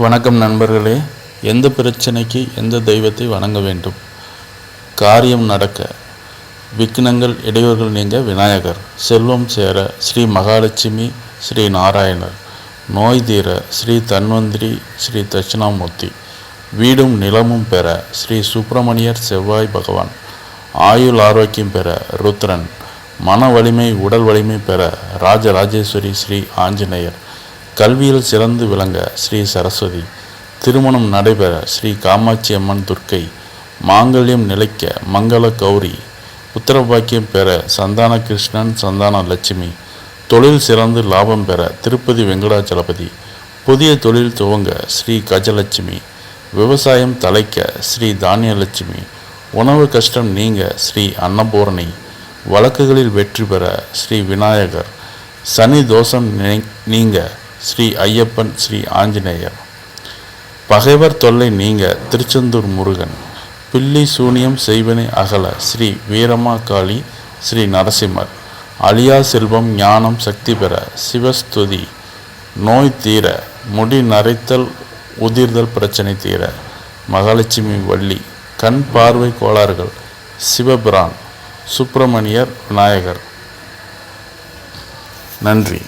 வணக்கம் நண்பர்களே. எந்த பிரச்சனைக்கு எந்த தெய்வத்தை வணங்க வேண்டும்? காரியம் நடக்க. விக்னங்கள் இடையூறுகள் நீங்க விநாயகர். செல்வம் சேர ஸ்ரீ மகாலட்சுமி ஸ்ரீ நாராயணர். நோய் தீர ஸ்ரீ தன்வந்திரி ஸ்ரீ தட்சிணாமூர்த்தி. வீடும் நிலமும் பெற ஸ்ரீ சுப்பிரமணியர் செவ்வாய் பகவான். ஆயுள் ஆரோக்கியம் பெற ருத்ரன். மன வலிமை உடல் வலிமை பெற ராஜராஜேஸ்வரி ஸ்ரீ ஆஞ்சநேயர். கல்வியில் சிறந்து விளங்க ஸ்ரீ சரஸ்வதி. திருமணம் நடைபெற ஸ்ரீ காமாட்சி அம்மன் துர்க்கை மாங்கல்யம் நிலைக்க மங்கள கௌரி. உத்தரபாக்கியம் பெற சந்தான கிருஷ்ணன் சந்தான லட்சுமி தொழில் சிறந்து லாபம் பெற திருப்பதி வெங்கடாச்சலபதி. புதிய தொழில் துவங்க ஸ்ரீ கஜலட்சுமி. விவசாயம் தலைக்க ஸ்ரீ தானியலட்சுமி. உணவு கஷ்டம் நீங்க ஸ்ரீ அன்னபூரணி. வழக்குகளில் வெற்றி பெற ஸ்ரீ விநாயகர். சனி தோஷம் நீங்க ஸ்ரீ ஐயப்பன் ஸ்ரீ ஆஞ்சநேயர். பகைவர் தொல்லை நீங்க திருச்செந்தூர் முருகன். பில்லி சூனியம் செய்வனை அகல ஸ்ரீ வீரமா காளி ஸ்ரீ நரசிம்மர். அழியா செல்வம் ஞானம் சக்தி பெற சிவஸ்துதி. நோய் தீர முடி நரைத்தல் உதிர்தல் பிரச்சனை தீர. மகாலட்சுமி வள்ளி கண் பார்வை கோளாறுகள் சிவபிரான் சுப்பிரமணியர் விநாயகர். நன்றி.